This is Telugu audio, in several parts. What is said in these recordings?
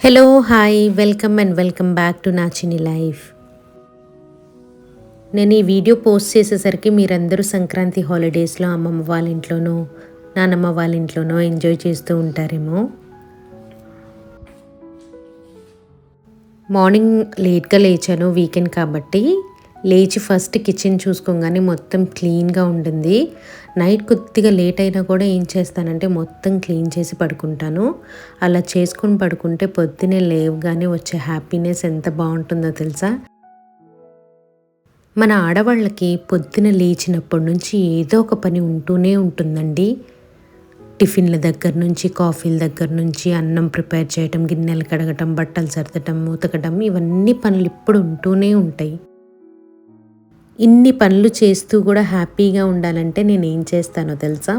Hello hi welcome and welcome back to నా చిని లైఫ్ నేను ఈ వీడియో పోస్ట్ చేసేసరికి మీరందరూ సంక్రాంతి హాలిడేస్లో అమ్మమ్మ వాళ్ళ ఇంట్లోనో నానమ్మ వాళ్ళ ఇంట్లోనో ఎంజాయ్ చేస్తూ ఉంటారేమో. మార్నింగ్ లేట్గా లేచాను వీకెండ్ కాబట్టి. లేచి ఫస్ట్ కిచెన్ చూసుకోగానే మొత్తం క్లీన్గా ఉంటుంది. నైట్ కొద్దిగా లేట్ అయినా కూడా ఏం చేస్తానంటే మొత్తం క్లీన్ చేసి పడుకుంటాను. అలా చేసుకొని పడుకుంటే పొద్దునే లేవగానే వచ్చే హ్యాపీనెస్ ఎంత బాగుంటుందో తెలుసా? మన ఆడవాళ్ళకి పొద్దున లేచినప్పటి నుంచి ఏదో ఒక పని ఉంటూనే ఉంటుందండి. టిఫిన్ల దగ్గర నుంచి కాఫీల దగ్గర నుంచి అన్నం ప్రిపేర్ చేయటం గిన్నెలు కడగటం బట్టలు సర్దటం ఉతకటం ఇవన్నీ పనులు ఇప్పుడు ఉంటూనే ఉంటాయి. ఇన్ని పనులు చేస్తూ కూడా హ్యాపీగా ఉండాలంటే నేను ఏం చేస్తానో తెలుసా?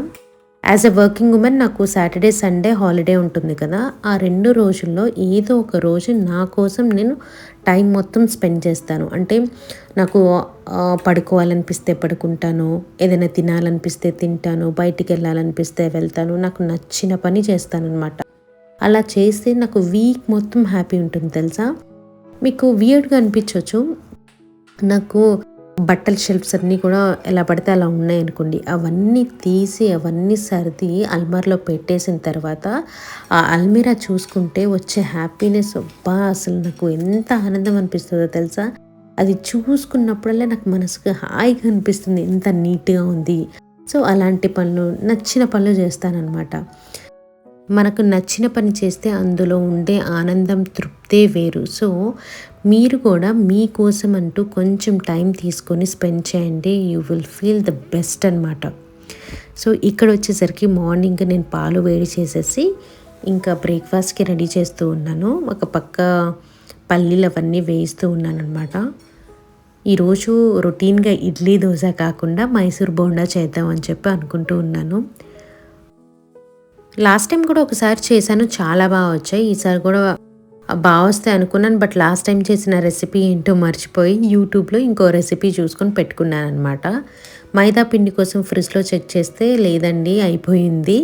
యాజ్ ఎ వర్కింగ్ ఉమెన్ నాకు సాటర్డే సండే హాలిడే ఉంటుంది కదా. ఆ రెండు రోజుల్లో ఏదో ఒక రోజు నా కోసం నేను టైం మొత్తం స్పెండ్ చేస్తాను. అంటే నాకు పడుకోవాలనిపిస్తే పడుకుంటాను ఏదైనా తినాలనిపిస్తే తింటాను బయటికి వెళ్ళాలనిపిస్తే వెళ్తాను నాకు నచ్చిన పని చేస్తానన్నమాట. అలా చేస్తే నాకు వీక్ మొత్తం హ్యాపీ ఉంటుంది తెలుసా? మీకు వియర్డ్గా అనిపించవచ్చు నాకు బట్టల షెల్ఫ్స్ అన్నీ కూడా ఎలా పడితే అలా ఉన్నాయనుకోండి అవన్నీ తీసి అవన్నీ సర్ది అల్మార్లో పెట్టేసిన తర్వాత ఆ అల్మీరా చూసుకుంటే వచ్చే హ్యాపీనెస్ అబ్బా అసలు నాకు ఎంత ఆనందం అనిపిస్తుందో తెలుసా? అది చూసుకున్నప్పుడల్లా నాకు మనసుకు హాయిగా అనిపిస్తుంది ఎంత నీట్గా ఉంది. సో అలాంటి పనులు నచ్చిన పనులు చేస్తానన్నమాట. మనకు నచ్చిన పని చేస్తే అందులో ఉండే ఆనందం తృప్తే వేరు. సో మీరు కూడా మీకోసం అంటూ కొంచెం టైం తీసుకొని స్పెండ్ చేయండి. You will feel the best అనమాట సో ఇక్కడ వచ్చేసరికి మార్నింగ్ నేను పాలు వేడి చేసేసి ఇంకా బ్రేక్ఫాస్ట్కి రెడీ చేస్తూ ఉన్నాను. ఒక పక్క పల్లీలు అవన్నీ వేయిస్తూ ఉన్నాను అనమాట ఈరోజు రొటీన్గా ఇడ్లీ దోశ కాకుండా మైసూర్ బోండా చేద్దామని చెప్పి అనుకుంటూ ఉన్నాను. లాస్ట్ టైం కూడా ఒకసారి చేశాను. చాలా బాగా వచ్చాయి. ఈసారి కూడా బాగా వస్తాయి అనుకున్నాను బట్ లాస్ట్ టైం చేసిన రెసిపీ ఏంటో మర్చిపోయి యూట్యూబ్లో ఇంకో రెసిపీ చూసుకొని పెట్టుకున్నాను అనమాట మైదా పిండి కోసం ఫ్రిడ్జ్లో చెక్ చేస్తే లేదండి అయిపోయింది.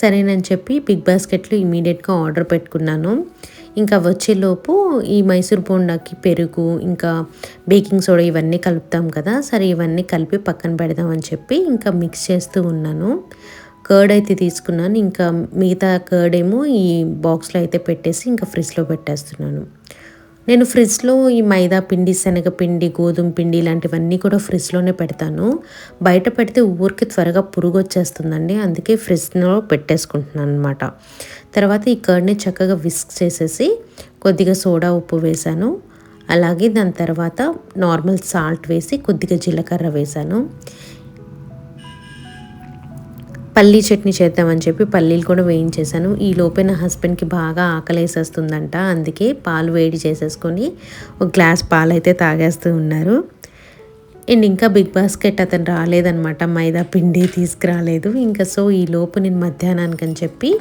సరేనని చెప్పి బిగ్ బాస్కెట్లో ఇమీడియట్గా ఆర్డర్ పెట్టుకున్నాను. ఇంకా వచ్చేలోపు ఈ మైసూర్ బోండాకి పెరుగు ఇంకా బేకింగ్ సోడా ఇవన్నీ కలుపుతాం కదా సరే ఇవన్నీ కలిపి పక్కన పెడదామని చెప్పి ఇంకా మిక్స్ చేస్తూ ఉన్నాను. కర్డ్ అయితే తీసుకున్నాను. ఇంకా మిగతా కర్డ్ ఏమో ఈ బాక్స్లో అయితే పెట్టేసి ఇంకా ఫ్రిడ్జ్లో పెట్టేస్తున్నాను. నేను ఫ్రిడ్జ్లో ఈ మైదా పిండి శనగపిండి గోధుమ పిండి ఇలాంటివన్నీ కూడా ఫ్రిడ్జ్లోనే పెడతాను. బయట పెడితే ఊరికి త్వరగా పురుగు వచ్చేస్తుందండి అందుకే ఫ్రిడ్జ్లో పెట్టేసుకుంటున్నాను అనమాట తర్వాత ఈ కర్డ్ని చక్కగా విస్క్ చేసేసి కొద్దిగా సోడా ఉప్పు వేశాను అలాగే దాని తర్వాత నార్మల్ సాల్ట్ వేసి కొద్దిగా జీలకర్ర వేశాను పల్లీ చట్నీ చేద్దామని చెప్పి పల్లీలు కూడా వేయించేసాను ఈ లోపే నా హస్బెండ్కి బాగా ఆకలేసేస్తుందంట. అందుకే పాలు వేడి చేసేసుకొని ఒక గ్లాస్ పాలు అయితే తాగేస్తూ ఉన్నారు. అండ్ ఇంకా బిగ్ బాస్కెట్ అతను రాలేదనమాట మైదా పిండి తీసుకురాలేదు. ఇంకా సో ఈ లోపు నేను మధ్యాహ్నానికి అని చెప్పి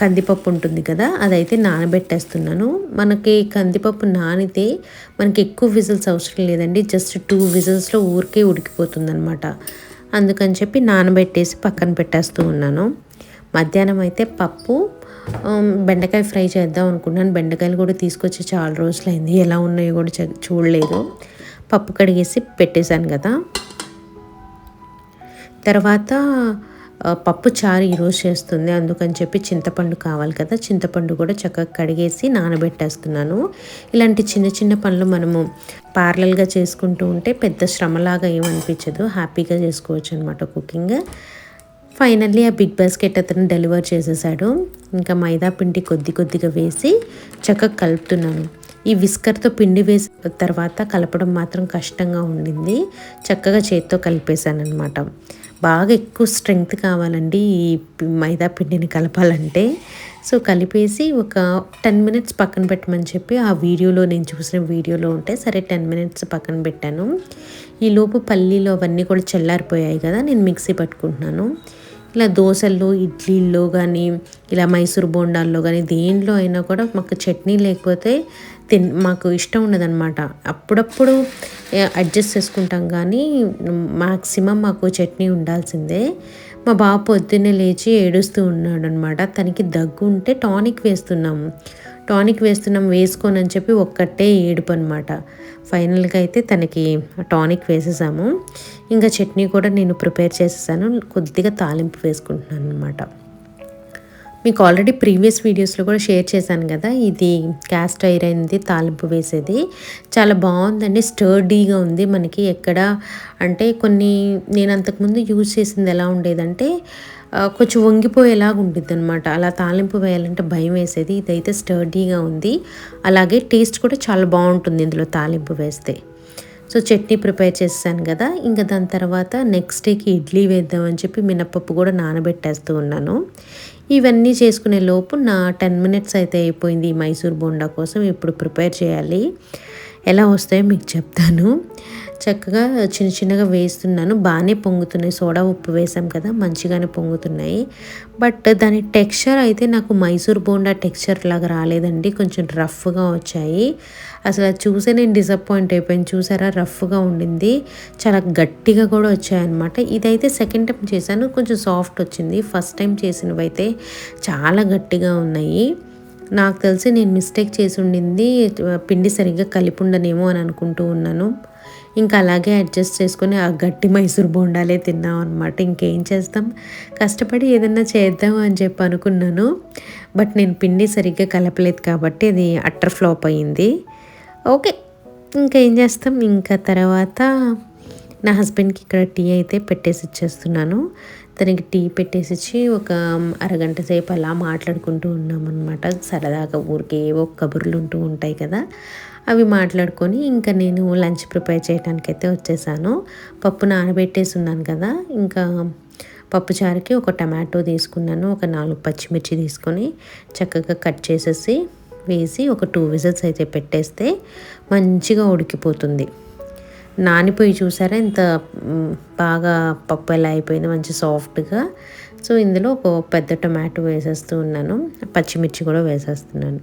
కందిపప్పు ఉంటుంది కదా అదైతే నానబెట్టేస్తున్నాను. మనకి కందిపప్పు నానితే మనకి ఎక్కువ విజిల్స్ అవసరం లేదండి. జస్ట్ టూ విజిల్స్లో ఊరికే ఉడికిపోతుంది అనమాట అందుకని చెప్పి నానబెట్టేసి పక్కన పెట్టేస్తూ ఉన్నాను. మధ్యాహ్నం అయితే పప్పు బెండకాయ ఫ్రై చేద్దాం అనుకున్నాను. బెండకాయలు కూడా తీసుకొచ్చి చాలా రోజులైంది. ఎలా ఉన్నాయో కూడా చ- చూడలేదు. పప్పు కడిగేసి పెట్టేశాను కదా. తర్వాత పప్పు చారు ఈరోజు చేస్తుంది. అందుకని చెప్పి చింతపండు కావాలి కదా. చింతపండు కూడా చక్కగా కడిగేసి నానబెట్టేస్తున్నాను ఇలాంటి చిన్న చిన్న పనులు మనము పార్లల్గా చేసుకుంటూ ఉంటే పెద్ద శ్రమలాగా ఏమనిపించదు హ్యాపీగా చేసుకోవచ్చు అనమాట కుకింగ్ ఫైనల్లీ ఆ బిగ్ బాస్కెట్ అతను డెలివర్ చేసేసాడు. ఇంకా మైదా పిండి కొద్ది కొద్దిగా వేసి చక్కగా కలుపుతున్నాను. ఈ విస్కర్తో పిండి వేసిన తర్వాత కలపడం మాత్రం కష్టంగా ఉండింది. చక్కగా చేత్తో కలిపేశాను అనమాట బాగా ఎక్కువ స్ట్రెంగ్త్ కావాలండి ఈ మైదా పిండిని కలపాలంటే. సో కలిపేసి ఒక టెన్ మినిట్స్ పక్కన పెట్టమని చెప్పి ఆ వీడియోలో నేను చూసిన వీడియోలో ఉంటే సరే టెన్ మినిట్స్ పక్కన పెట్టాను. ఈ లోపు పల్లీలు అవన్నీ కూడా చల్లారిపోయాయి కదా నేను మిక్సీ పట్టుకుంటున్నాను. ఇలా దోశల్లో ఇడ్లీల్లో కానీ ఇలా మైసూర్ బోండాల్లో కానీ దేంట్లో అయినా కూడా మాకు చట్నీ లేకపోతే తిన్ మాకు ఇష్టం ఉండదన్నమాట. అప్పుడప్పుడు అడ్జస్ట్ చేసుకుంటాం కానీ మ్యాక్సిమం మాకు చట్నీ ఉండాల్సిందే. మా బాబు పొద్దున్నే లేచి ఏడుస్తూ ఉన్నాడు అనమాట తనకి దగ్గు ఉంటే టానిక్ వేస్తున్నాము టానిక్ వేస్తున్నాం వేసుకోనని అని చెప్పి ఒక్కటే ఏడుపు అనమాట ఫైనల్గా అయితే తనకి టానిక్ వేసేసాము. ఇంకా చట్నీ కూడా నేను ప్రిపేర్ చేసేసాను. కొద్దిగా తాలింపు వేసుకుంటున్నాను అనమాట మీకు ఆల్రెడీ ప్రీవియస్ వీడియోస్లో కూడా షేర్ చేశాను కదా ఇది క్యాస్ట్ ఐరన్ది తాలింపు వేసేది. చాలా బాగుందండి స్టర్డీగా ఉంది మనకి ఎక్కడ. అంటే కొన్ని నేను అంతకుముందు యూజ్ చేసింది ఎలా ఉండేదంటే కొంచెం వంగిపోయేలాగా ఉంటుంది అనమాట అలా తాలింపు వేయాలంటే భయం వేసేది. ఇదైతే స్టర్డీగా ఉంది. అలాగే టేస్ట్ కూడా చాలా బాగుంటుంది ఇందులో తాలింపు వేస్తే. సో చట్నీ ప్రిపేర్ చేసాను కదా. ఇంకా దాని తర్వాత నెక్స్ట్ డేకి ఇడ్లీ వేద్దామని చెప్పి మినప్పప్పు కూడా నానబెట్టేస్తూ ఉన్నాను. ఇవన్నీ చేసుకునే లోపు నా టెన్ మినిట్స్ అయితే అయిపోయింది ఈ మైసూర్ బోండా కోసం. ఇప్పుడు ప్రిపేర్ చేయాలి. ఎలా వస్తాయో మీకు చెప్తాను. చక్కగా చిన్న చిన్నగా వేస్తున్నాను. బాగానే పొంగుతున్నాయి. సోడా ఉప్పు వేసాం కదా మంచిగానే పొంగుతున్నాయి. బట్ దాని టెక్స్చర్ అయితే నాకు మైసూర్ బోండా టెక్స్చర్ లాగా రాలేదండి. కొంచెం రఫ్గా వచ్చాయి. అసలు చూసే నేను డిసప్పాయింట్ అయిపోయాను. చూసారా? రఫ్గా ఉండింది. చాలా గట్టిగా కూడా వచ్చాయన్నమాట. ఇదైతే సెకండ్ టైం చేశాను. కొంచెం సాఫ్ట్ వచ్చింది. ఫస్ట్ టైం చేసినవి అయితే చాలా గట్టిగా ఉన్నాయి. నాకు తెలిసి నేను మిస్టేక్ చేసి ఉండింది. పిండి సరిగ్గా కలిపి ఉండనేమో అని అనుకుంటూ ఉన్నాను. ఇంకా అలాగే అడ్జస్ట్ చేసుకొని ఆ గట్టి మైసూర్ బోండాలే తిన్నాం అనమాట ఇంకేం చేస్తాం? కష్టపడి ఏదన్నా చేద్దాం అని చెప్పి అనుకున్నాను. బట్ నేను పిండి సరిగ్గా కలపలేదు కాబట్టి అది అట్టర్ ఫ్లాప్ అయ్యింది ఓకే ఇంకా ఏం చేస్తాం? ఇంకా తర్వాత నా హస్బెండ్కి ఇక్కడ టీ అయితే పెట్టేసి ఇచ్చేస్తున్నాను. తనకి టీ పెట్టేసి ఇచ్చి ఒక అరగంట సేపు అలా మాట్లాడుకుంటూ ఉన్నామన్నమాట. సరదాగా ఊరికే ఏవో కబుర్లు ఉంటూ ఉంటాయి కదా. అవి మాట్లాడుకొని ఇంకా నేను లంచ్ ప్రిపేర్ చేయడానికి అయితే వచ్చేసాను. పప్పు నానబెట్టేసి ఉన్నాను కదా ఇంకా పప్పుచారుకి ఒక టమాటో తీసుకున్నాను ఒక నాలుగు పచ్చిమిర్చి తీసుకొని చక్కగా కట్ చేసేసి వేసి ఒక టూ విజిల్స్ అయితే పెట్టేస్తే మంచిగా ఉడికిపోతుంది. నానిపోయి చూసారా ఇంత బాగా పప్పు ఎలా అయిపోయింది మంచి సాఫ్ట్గా. సో ఇందులో ఒక పెద్ద టొమాటో వేసేస్తూ ఉన్నాను పచ్చిమిర్చి కూడా వేసేస్తున్నాను.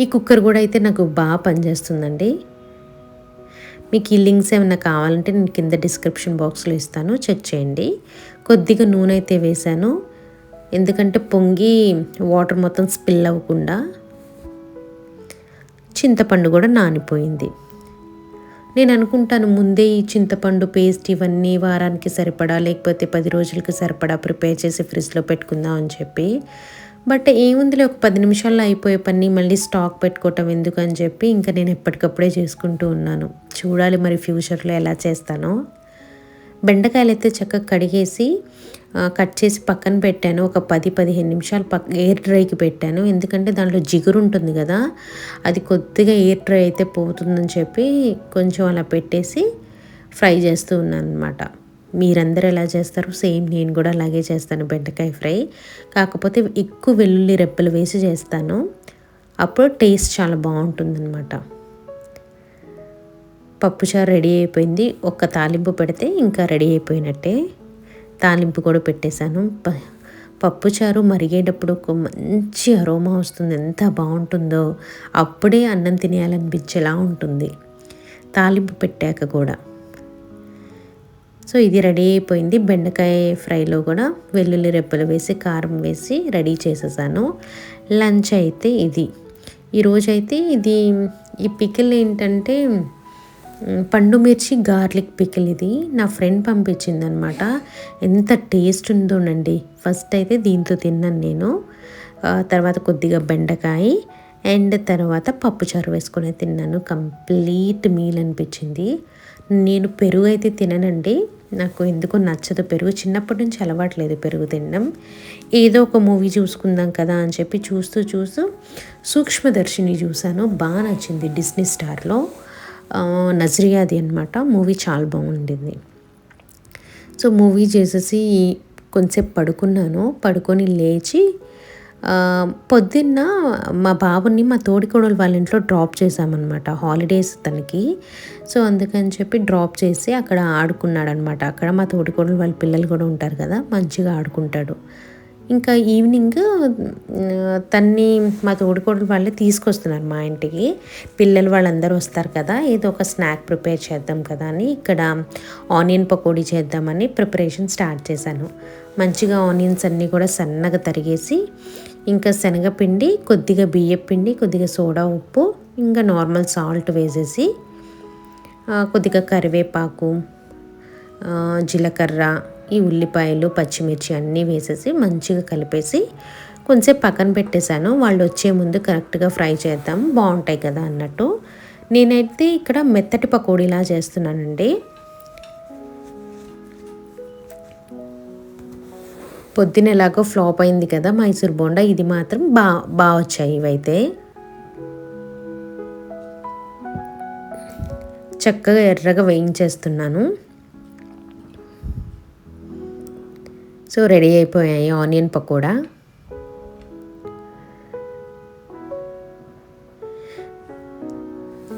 ఈ కుక్కర్ కూడా అయితే నాకు బాగా పనిచేస్తుందండి. మీకు ఈ లింక్స్ ఏమైనా కావాలంటే నేను కింద డిస్క్రిప్షన్ బాక్స్లో ఇస్తాను. చెక్ చేయండి. కొద్దిగా నూనె అయితే వేశాను. ఎందుకంటే పొంగి వాటర్ మొత్తం స్పిల్ అవ్వకుండా చింతపండు కూడా నానిపోయింది. నేను అనుకుంటాను ముందే ఈ చింతపండు పేస్ట్ ఇవన్నీ వారానికి సరిపడా లేకపోతే పది రోజులకి సరిపడా ప్రిపేర్ చేసి ఫ్రిడ్జ్లో పెట్టుకుందాం అని చెప్పి. బట్ ఏముందిలే ఒక పది నిమిషాల్లో అయిపోయే పని మళ్ళీ స్టాక్ పెట్టుకోవటం ఎందుకు అని చెప్పి ఇంకా నేను ఎప్పటికప్పుడే చేసుకుంటూ ఉన్నాను. చూడాలి మరి ఫ్యూచర్లో ఎలా చేస్తానో. బెండకాయలు అయితే చక్కగా కడిగేసి కట్ చేసి పక్కన పెట్టాను. ఒక పది పదిహేను నిమిషాలు పక్క ఎయిర్ డ్రైకి పెట్టాను. ఎందుకంటే దాంట్లో జిగురు ఉంటుంది కదా అది కొద్దిగా ఎయిర్ డ్రై అయితే పోతుందని చెప్పి కొంచెం అలా పెట్టేసి ఫ్రై చేస్తూ ఉన్నాను అనమాట మీరందరూ ఎలా చేస్తారు సేమ్ నేను కూడా అలాగే చేస్తాను బెండకాయ ఫ్రై. కాకపోతే ఎక్కువ వెల్లుల్లి రెప్పలు వేసి చేస్తాను. అప్పుడు టేస్ట్ చాలా బాగుంటుందన్నమాట. పప్పుచారు రెడీ అయిపోయింది. ఒక్క తాలింపు పెడితే ఇంకా రెడీ అయిపోయినట్టే. తాలింపు కూడా పెట్టేశాను. పప్పుచారు మరిగేటప్పుడు ఒక మంచి అరోమా వస్తుంది. ఎంత బాగుంటుందో అప్పుడే అన్నం తినేయాలనిపించేలా ఉంటుంది. తాలింపు పెట్టాక కూడా. సో ఇది రెడీ అయిపోయింది. బెండకాయ ఫ్రైలో కూడా వెల్లుల్లి రెప్పలు వేసి కారం వేసి రెడీ చేసేసాను. లంచ్ అయితే ఇది. ఈరోజైతే ఇది ఈ పికిల్ ఏంటంటే పండు మిర్చి గార్లిక్ పికిల్ ఇది. నా ఫ్రెండ్ పంపించింది అనమాట ఎంత టేస్ట్ ఉందోనండి ఫస్ట్ అయితే దీంతో తిన్నాను నేను. తర్వాత కొద్దిగా బెండకాయ అండ్ తర్వాత పప్పుచారు వేసుకునే తిన్నాను. కంప్లీట్ మీల్ అనిపించింది. నేను పెరుగు అయితే తిననండి. నాకు ఎందుకో నచ్చదు. పెరుగు చిన్నప్పటి నుంచి అలవాట్లేదు పెరుగు తినడం. ఏదో ఒక మూవీ చూసుకుందాం కదా అని చెప్పి చూస్తూ చూస్తూ సూక్ష్మదర్శిని చూశాను. బాగా నచ్చింది డిస్నీ స్టార్లో. నజరియాది అనమాట మూవీ చాలా బాగుండింది. సో మూవీ చేసేసి కొంచెంసేపు పడుకున్నాను. పడుకొని లేచి పొద్దున్న మా బాబుని మా తోడికోడలు వాళ్ళ ఇంట్లో డ్రాప్ చేశామన్నమాట. హాలిడేస్ తనకి. సో అందుకని చెప్పి డ్రాప్ చేసి అక్కడ ఆడుకున్నాడు అనమాట అక్కడ మా తోడికోడలు వాళ్ళ పిల్లలు కూడా ఉంటారు కదా మంచిగా ఆడుకుంటాడు. ఇంకా ఈవినింగ్ తన్ని మా తోడికోడలు వాళ్ళే తీసుకొస్తున్నారు మా ఇంటికి. పిల్లలు వాళ్ళందరూ వస్తారు కదా ఏదో ఒక స్నాక్ ప్రిపేర్ చేద్దాం కదా అని ఇక్కడ ఆనియన్ పకోడీ చేద్దామని ప్రిపరేషన్ స్టార్ట్ చేశాను. మంచిగా ఆనియన్స్ అన్నీ కూడా సన్నగా తరిగేసి ఇంకా శనగపిండి కొద్దిగా బియ్యపిండి కొద్దిగా సోడా ఉప్పు ఇంకా నార్మల్ సాల్ట్ వేసేసి కొద్దిగా కరివేపాకు జీలకర్ర ఈ ఉల్లిపాయలు పచ్చిమిర్చి అన్నీ వేసేసి మంచిగా కలిపేసి కొంచెంసేపు పక్కన పెట్టేశాను. వాళ్ళు వచ్చే ముందు కరెక్ట్గా ఫ్రై చేద్దాం బాగుంటాయి కదా అన్నట్టు. నేనైతే ఇక్కడ మెత్తటి పకోడీలా చేస్తున్నానండి. పొద్దున ఎలాగో ఫ్లాప్ అయింది కదా మైసూర్ బోండా ఇది మాత్రం బా బాగా వచ్చాయి ఇవైతే. చక్కగా ఎర్రగా వేయించేస్తున్నాను. సో రెడీ అయిపోయాయి ఆనియన్ పకోడా.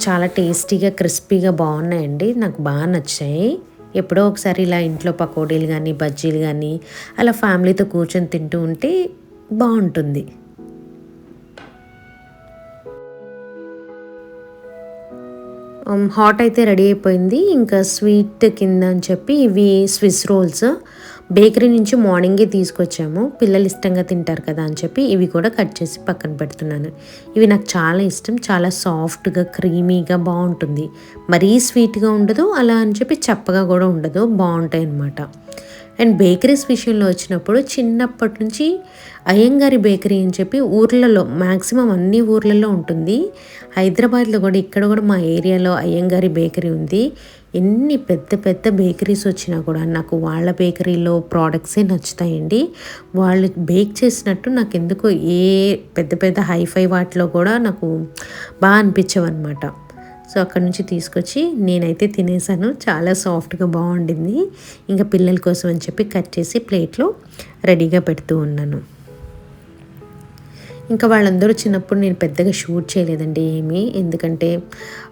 చాలా టేస్టీగా క్రిస్పీగా బాగున్నాయండి. నాకు బాగా నచ్చాయి. ఎప్పుడో ఒకసారి ఇలా ఇంట్లో పకోడీలు కానీ బజ్జీలు కానీ అలా ఫ్యామిలీతో కూర్చొని తింటూ ఉంటే బాగుంటుంది. హాట్ అయితే రెడీ అయిపోయింది. ఇంకా స్వీట్ కింద అని చెప్పి ఇవి స్విస్ రోల్స్. బేకరీ నుంచి మార్నింగే తీసుకొచ్చాము. పిల్లలు ఇష్టంగా తింటారు కదా అని చెప్పి ఇవి కూడా కట్ చేసి పక్కన పెడుతున్నాను. ఇవి నాకు చాలా ఇష్టం. చాలా సాఫ్ట్గా క్రీమీగా బాగుంటుంది. మరీ స్వీట్గా ఉండదు అలా అని చెప్పి చప్పగా కూడా ఉండదు. బాగుంటాయి అన్నమాట అండ్ బేకరీస్ విషయంలో వచ్చినప్పుడు చిన్నప్పటి నుంచి అయ్యంగారి బేకరీ అని చెప్పి ఊర్లలో మ్యాక్సిమం అన్ని ఊర్లలో ఉంటుంది. హైదరాబాద్లో కూడా ఇక్కడ కూడా మా ఏరియాలో అయ్యంగారి బేకరీ ఉంది. ఎన్ని పెద్ద పెద్ద బేకరీస్ వచ్చినా కూడా నాకు వాళ్ళ బేకరీలో ప్రోడక్ట్సే నచ్చుతాయండి. వాళ్ళు బేక్ చేసినట్టు నాకు ఎందుకో ఏ పెద్ద పెద్ద హైఫై వాటిలో కూడా నాకు బాగా అనిపించవన్నమాట. సో అక్కడ నుంచి తీసుకొచ్చి నేనైతే తినేసాను. చాలా సాఫ్ట్గా బాగుండింది. ఇంకా పిల్లల కోసం అని చెప్పి కట్ చేసి ప్లేట్లో రెడీగా పెడుతూ ఉన్నాను. ఇంకా వాళ్ళందరూ చిన్నప్పుడు నేను పెద్దగా షూట్ చేయలేదండి ఏమీ. ఎందుకంటే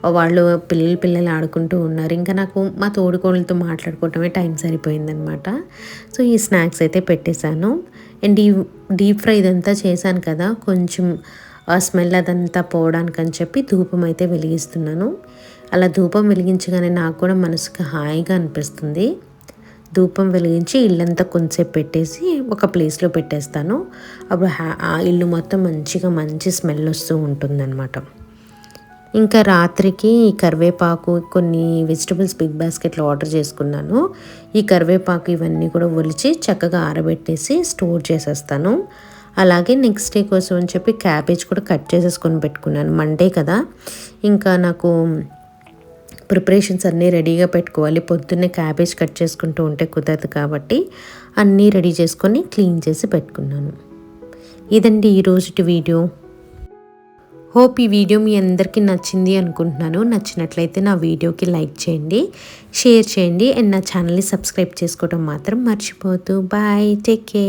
వాళ్ళు పిల్లలు పిల్లలు ఆడుకుంటూ ఉన్నారు. ఇంకా నాకు మా తోడుకోళ్ళతో మాట్లాడుకోవటమే టైం సరిపోయిందనమాట సో ఈ స్నాక్స్ అయితే పెట్టేశాను. అండ్ ఈ డీప్ ఫ్రై ఇదంతా చేశాను కదా కొంచెం ఆ స్మెల్ అదంతా పోవడానికి అని చెప్పి ధూపం అయితే వెలిగిస్తున్నాను. అలా ధూపం వెలిగించగానే నాకు కూడా మనసుకు హాయిగా అనిపిస్తుంది. ధూపం వెలిగించి ఇల్లంతా కొంచెంసేపు పెట్టేసి ఒక ప్లేస్లో పెట్టేస్తాను. అప్పుడు ఆ ఇల్లు మొత్తం మంచిగా మంచి స్మెల్ వస్తూ ఉంటుందన్నమాట. ఇంకా రాత్రికి ఈ కరివేపాకు కొన్ని వెజిటబుల్స్ బిగ్ బాస్కెట్లో ఆర్డర్ చేసుకున్నాను. ఈ కరివేపాకు ఇవన్నీ కూడా ఒలిచి చక్కగా ఆరబెట్టేసి స్టోర్ చేసేస్తాను. అలాగే నెక్స్ట్ డే కోసం అని చెప్పి క్యాబేజ్ కూడా కట్ చేసేసుకొని పెట్టుకున్నాను. మండే కదా. ఇంకా నాకు ప్రిపరేషన్స్ అన్నీ రెడీగా పెట్టుకోవాలి. పొద్దున్నే క్యాబేజ్ కట్ చేసుకుంటూ ఉంటే కుదరదు కాబట్టి అన్నీ రెడీ చేసుకొని క్లీన్ చేసి పెట్టుకున్నాను. ఇదండి ఈరోజుటి వీడియో హోప్ ఈ వీడియో మీ అందరికీ నచ్చింది అనుకుంటున్నాను. నచ్చినట్లయితే నా వీడియోకి లైక్ చేయండి షేర్ చేయండి అండ్ నా ఛానల్ని సబ్స్క్రైబ్ చేసుకోవడం మాత్రం మర్చిపోవద్దు. Bye take care